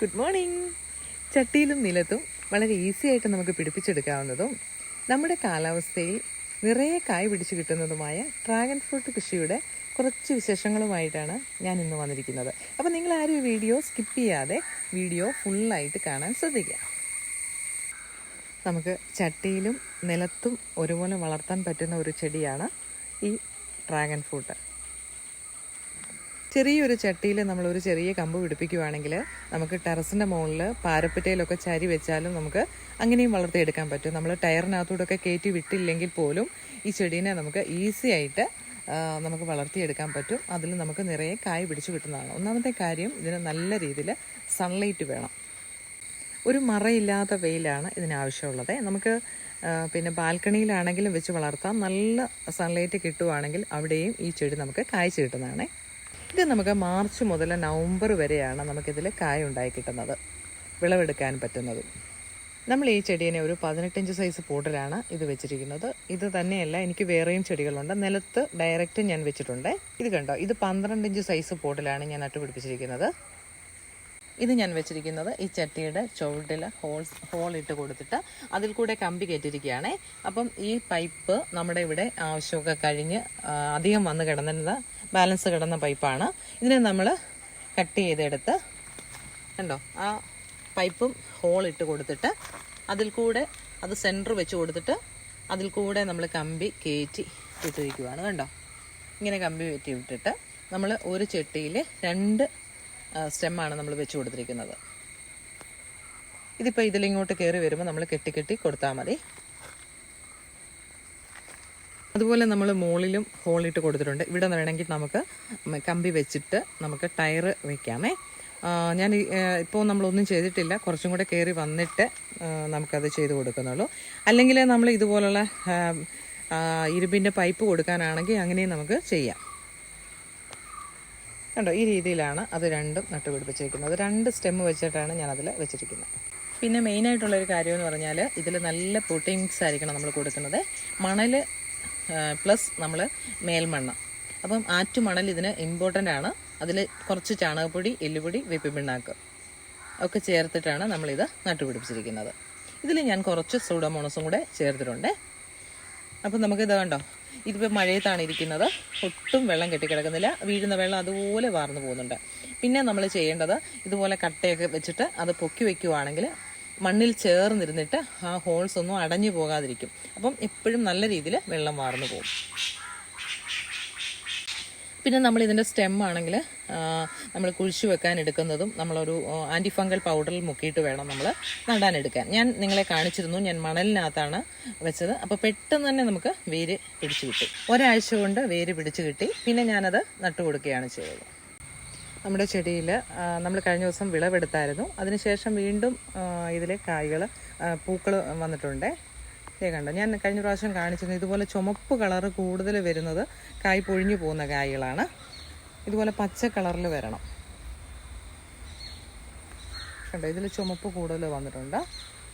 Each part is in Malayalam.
ഗുഡ് മോർണിംഗ് ചട്ടിയിലും നിലത്തും വളരെ ഈസി ആയിട്ട് നമുക്ക് പിടിപ്പിച്ചെടുക്കാവുന്നതും നമ്മുടെ കാലാവസ്ഥയിൽ നിറയെ കായ് പിടിച്ചു കിട്ടുന്നതുമായ ഡ്രാഗൺ ഫ്രൂട്ട് കൃഷിയുടെ കുറച്ച് വിശേഷങ്ങളുമായിട്ടാണ് ഞാൻ ഇന്ന് വന്നിരിക്കുന്നത്. അപ്പോൾ നിങ്ങൾ ആരും ഈ വീഡിയോ സ്കിപ്പ് ചെയ്യാതെ വീഡിയോ ഫുള്ളായിട്ട് കാണാൻ ശ്രദ്ധിക്കുക. നമുക്ക് ചട്ടിയിലും നിലത്തും ഒരുപോലെ വളർത്താൻ പറ്റുന്ന ഒരു ചെടിയാണ് ഈ ഡ്രാഗൺ ഫ്രൂട്ട് ചെറിയൊരു ചട്ടിയിൽ നമ്മളൊരു ചെറിയ കമ്പ് പിടിപ്പിക്കുവാണെങ്കിൽ നമുക്ക് ടെറസിന്റെ മുകളിൽ പാരപ്പറ്റയിലൊക്കെ ചരി വെച്ചാലും നമുക്ക് അങ്ങനെയും വളർത്തിയെടുക്കാൻ പറ്റും. നമ്മൾ ടയറിനകത്തൂടെയൊക്കെ കയറ്റി വിട്ടില്ലെങ്കിൽ പോലും ഈ ചെടീനെ നമുക്ക് ഈസി ആയിട്ട് നമുക്ക് വളർത്തിയെടുക്കാൻ പറ്റും. അതിൽ നമുക്ക് നിറയെ കായ് പിടിച്ചു കിട്ടുന്നതാണ്. ഒന്നാമത്തെ കാര്യം ഇതിന് നല്ല രീതിയിൽ സൺലൈറ്റ് വേണം. ഒരു മറയില്ലാത്ത വെയിലാണ് ഇതിനാവശ്യമുള്ളത് നമുക്ക് പിന്നെ ബാൽക്കണിയിലാണെങ്കിലും വെച്ച് വളർത്താം. നല്ല സൺലൈറ്റ് കിട്ടുവാണെങ്കിൽ അവിടെയും ഈ ചെടി നമുക്ക് കായ്ച്ചു കിട്ടുന്നതാണ്. ഇത് നമുക്ക് മാർച്ച് മുതൽ നവംബർ വരെയാണ് നമുക്കിതിൽ കായ ഉണ്ടായി കിട്ടുന്നത്. വിളവെടുക്കാൻ പറ്റുന്നത്. നമ്മൾ ഈ ചെടീനെ ഒരു പതിനെട്ടിഞ്ച് സൈസ് പോട്ടിലാണ് ഇത് വെച്ചിരിക്കുന്നത്. ഇത് തന്നെയല്ല എനിക്ക് വേറെയും ചെടികളുണ്ട്. നിലത്ത് ഡയറക്റ്റ് ഞാൻ വെച്ചിട്ടുണ്ട്. ഇത് കണ്ടോ? ഇത് പന്ത്രണ്ട് ഇഞ്ച് സൈസ് പോട്ടിലാണ് ഞാൻ നട്ടുപിടിപ്പിച്ചിരിക്കുന്നത്. ഇത് ഞാൻ വെച്ചിരിക്കുന്നത് ഈ ചട്ടിയുടെ ചുവട്ടിൽ ഹോൾസ് ഹോൾ ഇട്ട് കൊടുത്തിട്ട് അതിൽ കൂടെ കമ്പി കയറ്റിയിരിക്കുകയാണേ. അപ്പം ഈ പൈപ്പ് നമ്മുടെ ഇവിടെ ആവശ്യമൊക്കെ കഴിഞ്ഞ് അധികം വന്ന് കിടന്നത് ബാലൻസ് കിടന്ന പൈപ്പാണ്. ഇതിനെ നമ്മൾ കട്ട് ചെയ്തെടുത്ത് കണ്ടോ? ആ പൈപ്പും ഹോൾ ഇട്ട് കൊടുത്തിട്ട് അതിൽ കൂടെ അത് സെന്റർ വെച്ച് കൊടുത്തിട്ട് അതിൽ കൂടെ നമ്മൾ കമ്പി കയറ്റി ഇട്ടിരിക്കുവാണ് കണ്ടോ? ഇങ്ങനെ കമ്പി കയറ്റി വിട്ടിട്ട് നമ്മൾ ഒരു ചെട്ടിയിൽ രണ്ട് സ്റ്റെമ്മാണ് നമ്മൾ വെച്ച് കൊടുത്തിരിക്കുന്നത്. ഇതിപ്പോൾ ഇതിലിങ്ങോട്ട് കയറി വരുമ്പോൾ നമ്മൾ കെട്ടി കെട്ടി കൊടുത്താൽ മതി. അതുപോലെ നമ്മൾ മുകളിലും ഹോളിട്ട് കൊടുത്തിട്ടുണ്ട്. ഇവിടെ വേണമെങ്കിൽ നമുക്ക് കമ്പി വെച്ചിട്ട് നമുക്ക് ടയർ വെക്കാമേ. ഞാൻ ഇപ്പോൾ നമ്മളൊന്നും ചെയ്തിട്ടില്ല. കുറച്ചും കൂടെ കയറി വന്നിട്ട് നമുക്കത് ചെയ്ത് കൊടുക്കുന്നുള്ളൂ. അല്ലെങ്കിൽ നമ്മൾ ഇതുപോലുള്ള ഇരുമ്പിന്റെ പൈപ്പ് കൊടുക്കാനാണെങ്കിൽ അങ്ങനെയും നമുക്ക് ചെയ്യാം. കണ്ടോ ഈ രീതിയിലാണ് അത് രണ്ടും നട്ടുപിടിപ്പിച്ചിരിക്കുന്നത്. രണ്ട് സ്റ്റെം വെച്ചിട്ടാണ് ഞാൻ അതിൽ വെച്ചിരിക്കുന്നത്. പിന്നെ മെയിനായിട്ടുള്ളൊരു കാര്യം എന്ന് പറഞ്ഞാൽ ഇതിൽ നല്ല പ്രോട്ടീൻ മിക്സ് ആയിരിക്കണം നമ്മൾ കൊടുക്കുന്നത്. മണൽ പ്ലസ് നമ്മൾ മേൽമണ്ണ. അപ്പം ആറ്റുമണൽ ഇതിന് ഇമ്പോർട്ടന്റ് ആണ്. അതിൽ കുറച്ച് ചാണകപ്പൊടി എല്ലുപൊടി വേപ്പിൻ പിണ്ണാക്ക് ഒക്കെ ചേർത്തിട്ടാണ് നമ്മളിത് നട്ടുപിടിപ്പിച്ചിരിക്കുന്നത്. ഇതിൽ ഞാൻ കുറച്ച് സൂഡോമോണസും കൂടെ ചേർത്തിട്ടുണ്ട്. അപ്പം നമുക്കിത് കണ്ടോ? ഇതിപ്പോൾ മഴയത്താണ് ഇരിക്കുന്നത്. ഒട്ടും വെള്ളം കെട്ടിക്കിടക്കുന്നില്ല. വീഴുന്ന വെള്ളം അതുപോലെ വാർന്നു പോകുന്നുണ്ട്. പിന്നെ നമ്മൾ ചെയ്യേണ്ടത് ഇതുപോലെ കട്ടയൊക്കെ വെച്ചിട്ട് അത് പൊക്കി വെക്കുവാണെങ്കിൽ മണ്ണിൽ ചേർന്നിരുന്നിട്ട് ആ ഹോൾസ് ഒന്നും അടഞ്ഞു പോകാതിരിക്കും. അപ്പം എപ്പോഴും നല്ല രീതിയിൽ വെള്ളം വാർന്നു പോകും. പിന്നെ നമ്മൾ ഇതിന്റെ സ്റ്റെം ആണെങ്കിൽ നമ്മൾ കുഴിച്ചു വെക്കാൻ എടുക്കുന്നതും നമ്മളൊരു ആന്റി ഫംഗൽ പൗഡറിൽ മുക്കിയിട്ട് വേണം നമ്മൾ നടാനെടുക്കാൻ ഞാൻ നിങ്ങളെ കാണിച്ചിരുന്നു ഞാൻ മണലിനകത്താണ് വെച്ചത്. അപ്പോൾ പെട്ടെന്ന് തന്നെ നമുക്ക് വേര് പിടിച്ചു കിട്ടി. ഒരാഴ്ച കൊണ്ട് വേര് പിടിച്ചു കിട്ടി. പിന്നെ ഞാനത് നട്ടുകൊടുക്കുകയാണ് ചെയ്തത്. നമ്മുടെ ചെടിയിൽ നമ്മൾ കഴിഞ്ഞ ദിവസം വിളവെടുത്തായിരുന്നു. അതിനുശേഷം വീണ്ടും ഇതിലെ കായ്കൾ പൂക്കൾ വന്നിട്ടുണ്ട്. ഇതേ കണ്ടോ ഞാൻ കഴിഞ്ഞ പ്രാവശ്യം കാണിച്ചിരുന്നു. ഇതുപോലെ ചുമപ്പ് കളറ് കൂടുതൽ വരുന്നത് കായ് പൊഴിഞ്ഞു പോകുന്ന കായ്കളാണ്. ഇതുപോലെ പച്ച കളറിൽ വരണം. കണ്ടോ ഇതിൽ ചുമപ്പ് കൂടുതൽ വന്നിട്ടുണ്ട്.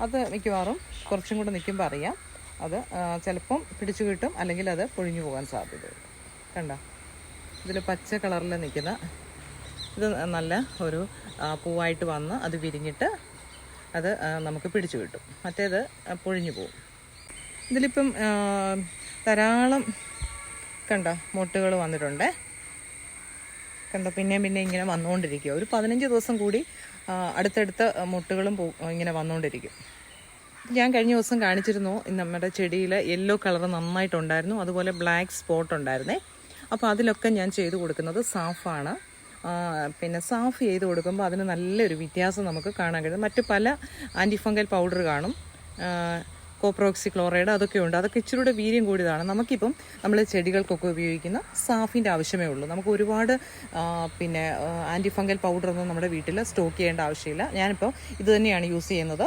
അത് മിക്കവാറും കുറച്ചും കൂടെ നിൽക്കുമ്പോൾ അറിയാം. അത് ചിലപ്പം പിടിച്ചു കിട്ടും അല്ലെങ്കിൽ അത് പൊഴിഞ്ഞു പോകാൻ സാധ്യതയുണ്ട്. കണ്ടോ ഇതിൽ പച്ച കളറിൽ നിൽക്കുന്ന ഇത് നല്ല ഒരു പൂവായിട്ട് വന്ന് അത് വിരിഞ്ഞിട്ട് അത് നമുക്ക് പിടിച്ചു കിട്ടും. മറ്റേത് പൊഴിഞ്ഞു പോവും. ഇതിലിപ്പം ധാരാളം കണ്ട മുട്ടുകൾ വന്നിട്ടുണ്ട്. കണ്ടോ പിന്നെയും പിന്നെ ഇങ്ങനെ വന്നുകൊണ്ടിരിക്കുക. ഒരു പതിനഞ്ച് ദിവസം കൂടി അടുത്തടുത്ത മുട്ടുകളും ഇങ്ങനെ വന്നുകൊണ്ടിരിക്കും. ഞാൻ കഴിഞ്ഞ ദിവസം കാണിച്ചിരുന്നു നമ്മുടെ ചെടിയിൽ യെല്ലോ കളർ നന്നായിട്ടുണ്ടായിരുന്നു. അതുപോലെ ബ്ലാക്ക് സ്പോട്ട് ഉണ്ടായിരുന്നേ. അപ്പോൾ അതിലൊക്കെ ഞാൻ ചെയ്തു കൊടുക്കുന്നത് സാഫാണ്. പിന്നെ സാഫ് ചെയ്ത് കൊടുക്കുമ്പോൾ അതിന് നല്ലൊരു വ്യത്യാസം നമുക്ക് കാണാൻ കഴിയും. മറ്റ് പല ആന്റിഫംഗൽ പൗഡർ കാണും. കോപ്രോക്സി ക്ലോറൈഡ് അതൊക്കെ ഉണ്ട്. അതൊക്കെ ഇച്ചിരി കൂടെ വീര്യം കൂടിയതാണ്. നമുക്കിപ്പം നമ്മൾ ചെടികൾക്കൊക്കെ ഉപയോഗിക്കുന്ന സാഫിന്റെ ആവശ്യമേ ഉള്ളൂ. നമുക്ക് ഒരുപാട് പിന്നെ ആന്റിഫംഗൽ പൗഡറൊന്നും നമ്മുടെ വീട്ടിൽ സ്റ്റോക്ക് ചെയ്യേണ്ട ആവശ്യമില്ല. ഞാനിപ്പോൾ ഇത് തന്നെയാണ് യൂസ് ചെയ്യുന്നത്.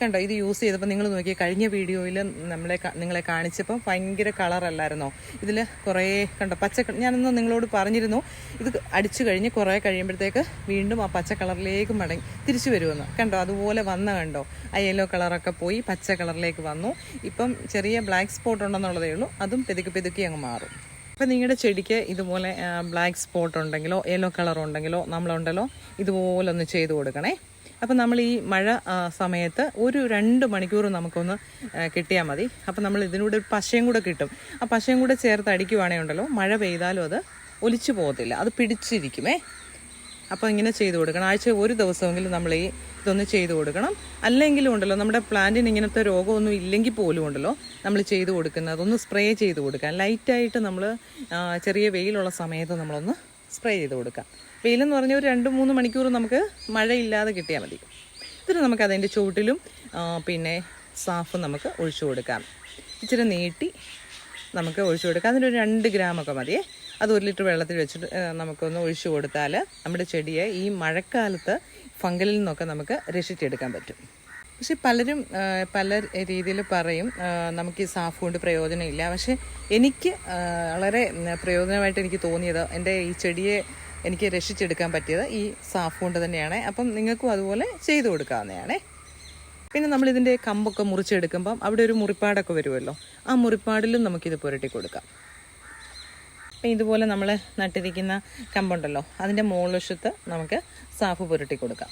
കണ്ടോ ഇത് യൂസ് ചെയ്തപ്പോൾ നിങ്ങൾ നോക്കി കഴിഞ്ഞ വീഡിയോയിൽ നമ്മളെ നിങ്ങളെ കാണിച്ചപ്പോൾ ഭയങ്കര കളറല്ലായിരുന്നോ ഇതിൽ കുറേ കണ്ടോ പച്ച ഞാനൊന്ന് നിങ്ങളോട് പറഞ്ഞിരുന്നു ഇത് അടിച്ചു കഴിഞ്ഞ് കുറേ കഴിയുമ്പോഴത്തേക്ക് വീണ്ടും ആ പച്ച കളറിലേക്ക് മടങ്ങി തിരിച്ചു വരുമെന്ന്. കണ്ടോ അതുപോലെ വന്ന കണ്ടോ ആ യെല്ലോ കളറൊക്കെ പോയി പച്ച കളറിലേക്ക് വന്നു. ഇപ്പം ചെറിയ ബ്ലാക്ക് സ്പോട്ട് ഉണ്ടെന്നുള്ളതേ ഉള്ളൂ അതും പെതുക്കി പെതുക്കി അങ്ങ് മാറും. അപ്പം നിങ്ങളുടെ ചെടിക്ക് ഇതുപോലെ ബ്ലാക്ക് സ്പോട്ട് ഉണ്ടെങ്കിലോ യെല്ലോ കളർ ഉണ്ടെങ്കിലോ നമ്മളുണ്ടല്ലോ ഇതുപോലെ ഒന്ന് ചെയ്ത് കൊടുക്കണേ. അപ്പം നമ്മൾ ഈ മഴ സമയത്ത് ഒരു രണ്ട് മണിക്കൂർ നമുക്കൊന്ന് കിട്ടിയാൽ മതി. അപ്പോൾ നമ്മൾ ഇതിനൂടെ ഒരു പശയും കൂടെ കിട്ടും. ആ പശയും കൂടെ ചേർത്ത് അടിക്കുവാണേ ഉണ്ടല്ലോ മഴ പെയ്താലും അത് ഒലിച്ചു പോകത്തില്ല അത് പിടിച്ചിരിക്കുമേ. അപ്പോൾ ഇങ്ങനെ ചെയ്തു കൊടുക്കണം. ആഴ്ച ഒരു ദിവസമെങ്കിലും നമ്മൾ ഈ ഇതൊന്ന് ചെയ്തു കൊടുക്കണം. അല്ലെങ്കിലും ഉണ്ടല്ലോ നമ്മുടെ പ്ലാന്റിന് ഇങ്ങനത്തെ രോഗമൊന്നും ഇല്ലെങ്കിൽ പോലും ഉണ്ടല്ലോ നമ്മൾ ചെയ്തു കൊടുക്കുന്നത്. അതൊന്ന് സ്പ്രേ ചെയ്ത് കൊടുക്കാം. ലൈറ്റായിട്ട് നമ്മൾ ചെറിയ വെയിലുള്ള സമയത്ത് നമ്മളൊന്ന് സ്പ്രേ ചെയ്ത് കൊടുക്കാം. വെയിലെന്ന് പറഞ്ഞാൽ ഒരു രണ്ട് മൂന്ന് മണിക്കൂർ നമുക്ക് മഴയില്ലാതെ കിട്ടിയാൽ മതി. ഇതിന് നമുക്ക് അതിന്റെ ചുവട്ടിലും പിന്നെ സാഫ് നമുക്ക് ഒഴിച്ചു കൊടുക്കാം. ഇച്ചിരി നീട്ടി നമുക്ക് ഒഴിച്ചു കൊടുക്കാം. അതിനൊരു രണ്ട് ഗ്രാമൊക്കെ മതിയേ അത് ഒരു ലിറ്റർ വെള്ളത്തിൽ വെച്ചിട്ട് നമുക്കൊന്ന് ഒഴിച്ചു കൊടുത്താൽ നമ്മുടെ ചെടിയെ ഈ മഴക്കാലത്ത് ഫംഗലിൽ നിന്നൊക്കെ നമുക്ക് രക്ഷിച്ചെടുക്കാൻ പറ്റും. പക്ഷെ പലരും പല രീതിയിൽ പറയും നമുക്ക് ഈ സാഫ് കൊണ്ട് പ്രയോജനമില്ല. പക്ഷെ എനിക്ക് വളരെ പ്രയോജനമായിട്ട് എനിക്ക് തോന്നിയത് എന്റെ ഈ ചെടിയെ എനിക്ക് രക്ഷിച്ചെടുക്കാൻ പറ്റിയത് ഈ സാഫ് കൊണ്ട് തന്നെയാണ്. അപ്പം നിങ്ങൾക്കും അതുപോലെ ചെയ്തു കൊടുക്കാവുന്നതാണേ. പിന്നെ നമ്മളിതിന്റെ കമ്പൊക്കെ മുറിച്ചെടുക്കുമ്പം അവിടെ ഒരു മുറിപ്പാടൊക്കെ വരുമല്ലോ. ആ മുറിപ്പാടിലും നമുക്കിത് പുരട്ടി കൊടുക്കാം. അപ്പം ഇതുപോലെ നമ്മൾ നട്ടിരിക്കുന്ന കമ്പുണ്ടല്ലോ അതിന്റെ മുകൾവശത്ത് നമുക്ക് സാഫ് പുരട്ടി കൊടുക്കാം.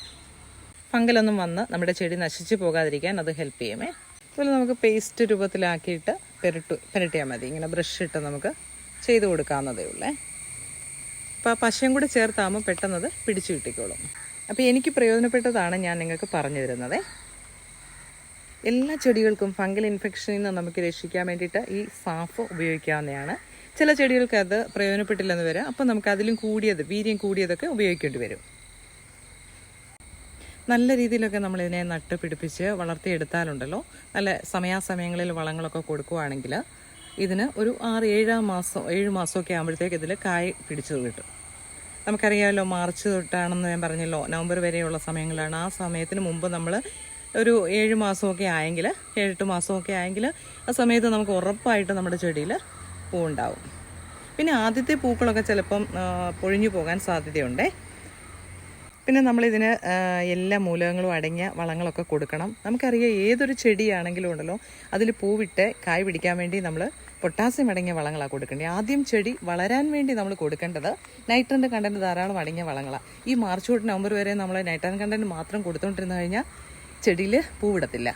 ഫംഗലൊന്നും വന്ന് നമ്മുടെ ചെടി നശിച്ചു പോകാതിരിക്കാൻ അത് ഹെൽപ്പ് ചെയ്യുമേ. അതുപോലെ നമുക്ക് പേസ്റ്റ് രൂപത്തിലാക്കിയിട്ട് പെരട്ടു പെരട്ടിയാൽ മതി. ഇങ്ങനെ ബ്രഷ് ഇട്ട് നമുക്ക് ചെയ്ത് കൊടുക്കാവുന്നതേ ഉള്ളേ. അപ്പോൾ ആ പശയും കൂടി ചേർത്താകുമ്പോൾ പെട്ടെന്നത് പിടിച്ചു കിട്ടിക്കോളും. അപ്പോൾ എനിക്ക് പ്രയോജനപ്പെട്ടതാണ് ഞാൻ നിങ്ങൾക്ക് പറഞ്ഞു തരുന്നത്. എല്ലാ ചെടികൾക്കും ഫംഗൽ ഇൻഫെക്ഷനിൽ നിന്ന് നമുക്ക് രക്ഷിക്കാൻ വേണ്ടിയിട്ട് ഈ സാഫ് ഉപയോഗിക്കാവുന്നതാണ്. ചില ചെടികൾക്ക് അത് പ്രയോജനപ്പെട്ടില്ലെന്ന് വരാം. അപ്പോൾ നമുക്ക് അതിലും കൂടിയത് വീര്യം കൂടിയതൊക്കെ ഉപയോഗിക്കേണ്ടി വരും. നല്ല രീതിയിലൊക്കെ നമ്മൾ ഇതിനെ നട്ട് പിടിപ്പിച്ച് വളർത്തിയെടുത്താലുണ്ടല്ലോ. നല്ല സമയാസമയങ്ങളിൽ വളങ്ങളൊക്കെ കൊടുക്കുവാണെങ്കിൽ ഇതിന് ഒരു ആറ് ഏഴാം മാസം ഏഴ് മാസമൊക്കെ ആകുമ്പോഴത്തേക്ക് ഇതിൽ കായ് പിടിച്ചു കിട്ടും. നമുക്കറിയാമല്ലോ മാർച്ച് തൊട്ടാണെന്ന് ഞാൻ പറഞ്ഞല്ലോ നവംബർ വരെയുള്ള സമയങ്ങളാണ്. ആ സമയത്തിന് മുമ്പ് നമ്മൾ ഒരു ഏഴ് മാസമൊക്കെ ആയെങ്കിൽ ഏഴെട്ട് മാസമൊക്കെ ആയെങ്കിൽ ആ സമയത്ത് നമുക്ക് ഉറപ്പായിട്ട് നമ്മുടെ ചെടിയിൽ പൂവുണ്ടാവും. പിന്നെ ആദ്യത്തെ പൂക്കളൊക്കെ ചിലപ്പം പൊഴിഞ്ഞു പോകാൻ സാധ്യതയുണ്ടേ. പിന്നെ നമ്മളിതിന് എല്ലാ മൂലകങ്ങളും അടങ്ങിയ വളങ്ങളൊക്കെ കൊടുക്കണം. നമുക്കറിയാം ഏതൊരു ചെടിയാണെങ്കിലും ഉണ്ടല്ലോ അതിൽ പൂവിട്ട് കായ് പിടിക്കാൻ വേണ്ടി നമ്മൾ പൊട്ടാസ്യം അടങ്ങിയ വളങ്ങളാണ് കൊടുക്കേണ്ടത്. ആദ്യം ചെടി വളരാൻ വേണ്ടി നമ്മൾ കൊടുക്കേണ്ടത് നൈട്രന്റെ കണ്ടന്റ് ധാരാളം അടങ്ങിയ വളങ്ങളാണ് ഈ മാർച്ച് തൊട്ട് നവംബർ വരെ നമ്മൾ നൈട്രൻ കണ്ടന്റ് മാത്രം കൊടുത്തുകൊണ്ടിരുന്നു കഴിഞ്ഞാൽ ചെടിയിൽ പൂവിടത്തില്ല.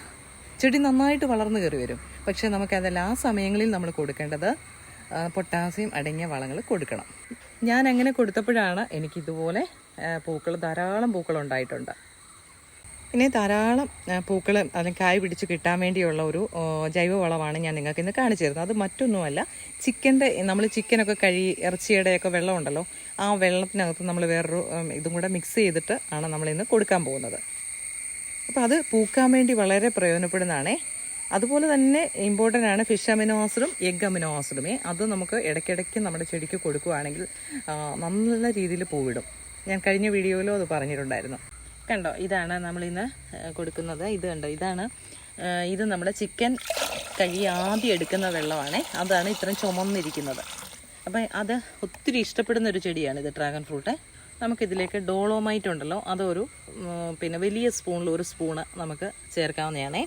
ചെടി നന്നായിട്ട് വളർന്നു കയറി വരും. പക്ഷേ നമുക്കതല്ല ആ സമയങ്ങളിൽ നമ്മൾ കൊടുക്കേണ്ടത് പൊട്ടാസ്യം അടങ്ങിയ വളങ്ങൾ കൊടുക്കണം. ഞാൻ അങ്ങനെ കൊടുത്തപ്പോഴാണ് എനിക്കിതുപോലെ പൂക്കൾ ധാരാളം പൂക്കൾ ഉണ്ടായിട്ടുണ്ട് ഇനി ധാരാളം പൂക്കൾ അല്ലെങ്കിൽ കായ് പിടിച്ച് കിട്ടാൻ വേണ്ടിയുള്ള ഒരു ജൈവ ജൈവവളമാണ് ഞാൻ നിങ്ങൾക്ക് ഇന്ന് കാണിച്ചു തരുന്നത്. അത് മറ്റൊന്നുമല്ല ചിക്കന്റെ നമ്മൾ ചിക്കനൊക്കെ കഴുകി ഇറച്ചിയുടെയൊക്കെ വെള്ളം ഉണ്ടല്ലോ ആ വെള്ളത്തിനകത്ത് നമ്മൾ വേറൊരു ഇതും കൂടെ മിക്സ് ചെയ്തിട്ട് ആണ് നമ്മളിന്ന് കൊടുക്കാൻ പോകുന്നത്. അപ്പോൾ അത് പൂക്കാൻ വേണ്ടി വളരെ പ്രയോജനപ്പെടുന്നതാണേ. അതുപോലെ തന്നെ ഇമ്പോർട്ടന്റ് ആണ് ഫിഷ് അമിനോ ആസിഡും എഗ് അമിനോ ആസിഡുമേ അത് നമുക്ക് ഇടയ്ക്കിടയ്ക്ക് നമ്മുടെ ചെടിക്ക് കൊടുക്കുകയാണെങ്കിൽ നല്ല രീതിയിൽ പൂവിടും. ഞാൻ കഴിഞ്ഞ വീഡിയോയിലും അത് പറഞ്ഞിട്ടുണ്ടായിരുന്നു. കണ്ടോ ഇതാണ് നമ്മളിന്ന് കൊടുക്കുന്നത്. ഇത് കണ്ടോ ഇതാണ് ഇത് നമ്മുടെ ചിക്കൻ കഴുകി ആദ്യം എടുക്കുന്ന വെള്ളമാണ്. അതാണ് ഇത്രയും ചുമന്നിരിക്കുന്നത്. അപ്പം അത് ഒത്തിരി ഇഷ്ടപ്പെടുന്ന ഒരു ചെടിയാണ് ഇത് ഡ്രാഗൺ ഫ്രൂട്ട് നമുക്കിതിലേക്ക് ഡോളോമൈറ്റ് ഉണ്ടല്ലോ അതൊരു പിന്നെ വലിയ സ്പൂണിൽ ഒരു സ്പൂണ് നമുക്ക് ചേർക്കാവുന്നതാണേ.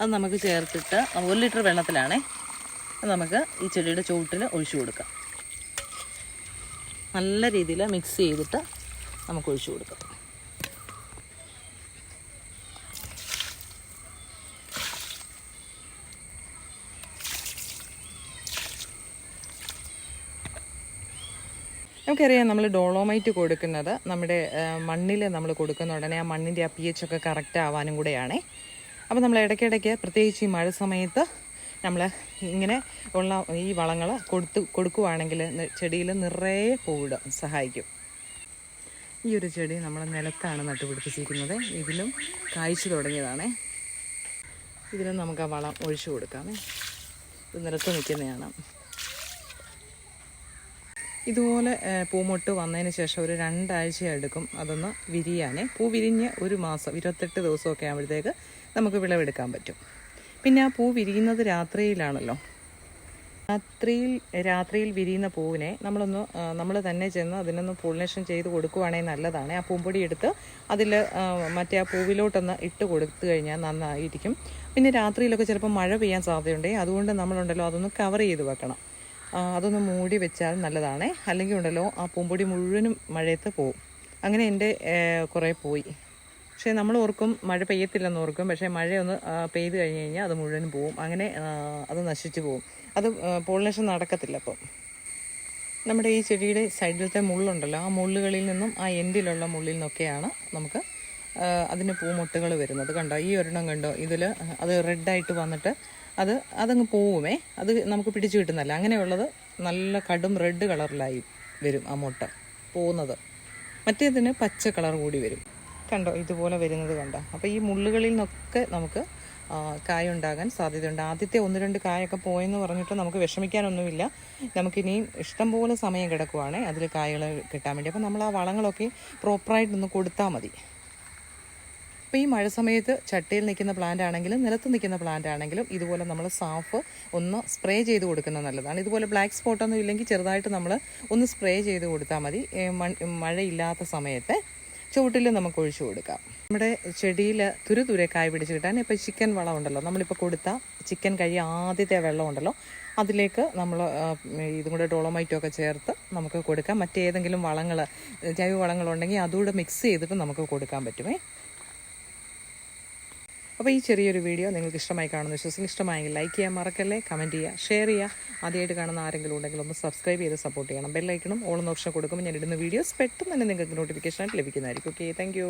അത് നമുക്ക് ചേർത്തിട്ട് ഒരു ലിറ്റർ വെള്ളത്തിലാണേ. അത് നമുക്ക് ഈ ചെടിയുടെ ചുവട്ടിൽ ഒഴിച്ചു കൊടുക്കാം. നല്ല രീതിയിൽ മിക്സ് ചെയ്തിട്ട് നമുക്ക് ഒഴിച്ചു കൊടുക്കാം. നമുക്കറിയാം നമ്മൾ ഡോളോമൈറ്റ് കൊടുക്കുന്നത് നമ്മുടെ മണ്ണിൽ നമ്മൾ കൊടുക്കുന്ന ഉടനെ ആ മണ്ണിന്റെ ആ പി എച്ച് ഒക്കെ കറക്റ്റ് ആവാനും കൂടെയാണേ. അപ്പോൾ നമ്മൾ ഇടയ്ക്കിടയ്ക്ക് പ്രത്യേകിച്ച് ഈ മഴ സമയത്ത് നമ്മൾ ഇങ്ങനെ ഉള്ള ഈ വളങ്ങൾ കൊടുത്ത് കൊടുക്കുവാണെങ്കിൽ ചെടിയിൽ നിറയെ പൂവിടും സഹായിക്കും. ഈ ഒരു ചെടി നമ്മൾ നിലത്താണ് നട്ടുപിടിപ്പിച്ചിരിക്കുന്നത്. ഇതിലും കായ്ച്ചു തുടങ്ങിയതാണേ. ഇതിലും നമുക്ക് ആ വളം ഒഴിച്ചു കൊടുക്കാമേ. ഇത് നിലത്ത് നിൽക്കുന്നതാണ്. ഇതുപോലെ പൂമൊട്ട് വന്നതിന് ശേഷം ഒരു രണ്ടാഴ്ച എടുക്കും അതൊന്ന് വിരിയാനേ. പൂ വിരിഞ്ഞ് ഒരു മാസം ഇരുപത്തെട്ട് ദിവസമൊക്കെ ആകുമ്പോഴത്തേക്ക് നമുക്ക് വിളവെടുക്കാൻ പറ്റും. പിന്നെ ആ പൂ വിരിയുന്നത് രാത്രിയിലാണല്ലോ. രാത്രിയിൽ രാത്രിയിൽ വിരിയുന്ന പൂവിനെ നമ്മളൊന്ന് നമ്മൾ തന്നെ ചെന്ന് അതിനൊന്ന് പോളിനേഷൻ ചെയ്ത് കൊടുക്കുവാണെങ്കിൽ നല്ലതാണ്. ആ പൂമ്പൊടി എടുത്ത് അതിൽ മറ്റേ ആ പൂവിലോട്ടൊന്ന് ഇട്ട് കൊടുത്തു കഴിഞ്ഞാൽ നന്നായിരിക്കും. പിന്നെ രാത്രിയിലൊക്കെ ചിലപ്പോൾ മഴ പെയ്യാൻ സാധ്യതയുണ്ടെങ്കിൽ അതുകൊണ്ട് നമ്മളുണ്ടല്ലോ അതൊന്ന് കവർ ചെയ്ത് വെക്കണം. അതൊന്ന് മൂടി വെച്ചാൽ നല്ലതാണേ. അല്ലെങ്കിൽ ഉണ്ടല്ലോ ആ പൂമ്പൊടി മുഴുവനും മഴയത്ത് പോവും. അങ്ങനെ എന്റെ കുറേ പോയി. പക്ഷേ നമ്മൾ ഓർക്കും മഴ പെയ്യത്തില്ലെന്ന് ഓർക്കും. പക്ഷേ മഴയൊന്ന് പെയ്ത് കഴിഞ്ഞ് കഴിഞ്ഞാൽ അത് മുഴുവനും പോവും. അങ്ങനെ അത് നശിച്ചു പോവും. അത് പോളിനേഷൻ നടക്കത്തില്ല അപ്പം. നമ്മുടെ ഈ ചെടിയുടെ സൈഡിലത്തെ മുള്ളുണ്ടല്ലോ ആ മുള്ളുകളിൽ നിന്നും ആ എൻഡിലുള്ള മുള്ളിൽ നിന്നൊക്കെയാണ് നമുക്ക് അതിന് പൂമൊട്ടുകൾ വരുന്നത് കണ്ടോ? ഈ ഒരെണ്ണം കണ്ടോ? ഇതിൽ അത് റെഡായിട്ട് വന്നിട്ട് അത് അതങ്ങ് പോവുമേ. അത് നമുക്ക് പിടിച്ചു കിട്ടുന്നല്ല അങ്ങനെയുള്ളത് നല്ല കടും റെഡ് കളറിലായി വരും ആ മുട്ട. പോകുന്നത് മറ്റേതിന് പച്ച കളർ കൂടി വരും. കണ്ടോ? ഇതുപോലെ വരുന്നത് കണ്ടോ? അപ്പോൾ ഈ മുള്ളുകളിൽ നിന്നൊക്കെ നമുക്ക് കായ ഉണ്ടാകാൻ സാധ്യതയുണ്ട്. ആദ്യത്തെ ഒന്ന് രണ്ട് കായൊക്കെ പോയെന്ന് പറഞ്ഞിട്ട് നമുക്ക് വിഷമിക്കാനൊന്നുമില്ല. നമുക്കിനിയും ഇഷ്ടംപോലെ സമയം കിടക്കുവാണ് അതിൽ കായകൾ കിട്ടാൻ വേണ്ടി. അപ്പോൾ നമ്മൾ ആ വളങ്ങളൊക്കെ പ്രോപ്പറായിട്ടൊന്ന് കൊടുത്താൽ മതി. അപ്പോൾ ഈ മഴ സമയത്ത് ചട്ടിയിൽ നിൽക്കുന്ന പ്ലാന്റ് ആണെങ്കിലും നിലത്ത് നിൽക്കുന്ന പ്ലാന്റ് ആണെങ്കിലും ഇതുപോലെ നമ്മൾ സാഫ് ഒന്ന് സ്പ്രേ ചെയ്ത് കൊടുക്കുന്നത് നല്ലതാണ്. ഇതുപോലെ ബ്ലാക്ക് സ്പോട്ടൊന്നും ഇല്ലെങ്കിൽ ചെറുതായിട്ട് നമ്മൾ ഒന്ന് സ്പ്രേ ചെയ്ത് കൊടുത്താൽ മതി. മഴയില്ലാത്ത സമയത്ത് ചുവട്ടിൽ നമുക്ക് ഒഴിച്ചു കൊടുക്കാം. നമ്മുടെ ചെടിയിൽ തുരു തുരെ കായ പിടിച്ച് കിട്ടാൻ ഇപ്പോൾ ചിക്കൻ വളം ഉണ്ടല്ലോ. നമ്മളിപ്പോൾ കൊടുത്ത ചിക്കൻ കഴി ആദ്യത്തെ വെള്ളം ഉണ്ടല്ലോ. അതിലേക്ക് നമ്മൾ ഇതും കൂടെ ഡോളോമൈറ്റും ഒക്കെ ചേർത്ത് നമുക്ക് കൊടുക്കാം. മറ്റേതെങ്കിലും വളങ്ങൾ ജൈവ വളങ്ങളുണ്ടെങ്കിൽ അതുകൂടെ മിക്സ് ചെയ്തിട്ട് നമുക്ക് കൊടുക്കാൻ പറ്റുമേ. അപ്പോൾ ഈ ചെറിയൊരു വീഡിയോ നിങ്ങൾക്ക് ഇഷ്ടമായി കാണുന്ന വിശ്വസിക്കും ഇഷ്ടമായെങ്കിൽ ലൈക്ക് ചെയ്യാൻ മറക്കല്ലേ കമന്റ് ചെയ്യുക ഷെയർ ചെയ്യുക ആദ്യമായിട്ട് കാണുന്ന ആരെങ്കിലും ഉണ്ടെങ്കിൽ ഒന്ന് സബ്സ്ക്രൈബ് ചെയ്ത് സപ്പോർട്ട് ചെയ്യണം. ബെല്ലൈക്കണം ഓളം ഓപ്ഷൻ കൊടുക്കുമ്പോൾ ഞാൻ ഇടുന്ന വീഡിയോസ് പെട്ടെന്ന് തന്നെ നിങ്ങൾക്ക് നോട്ടിഫിക്കേഷൻ ആയിട്ട് ലഭിക്കുന്നതായിരിക്കും. Okay thank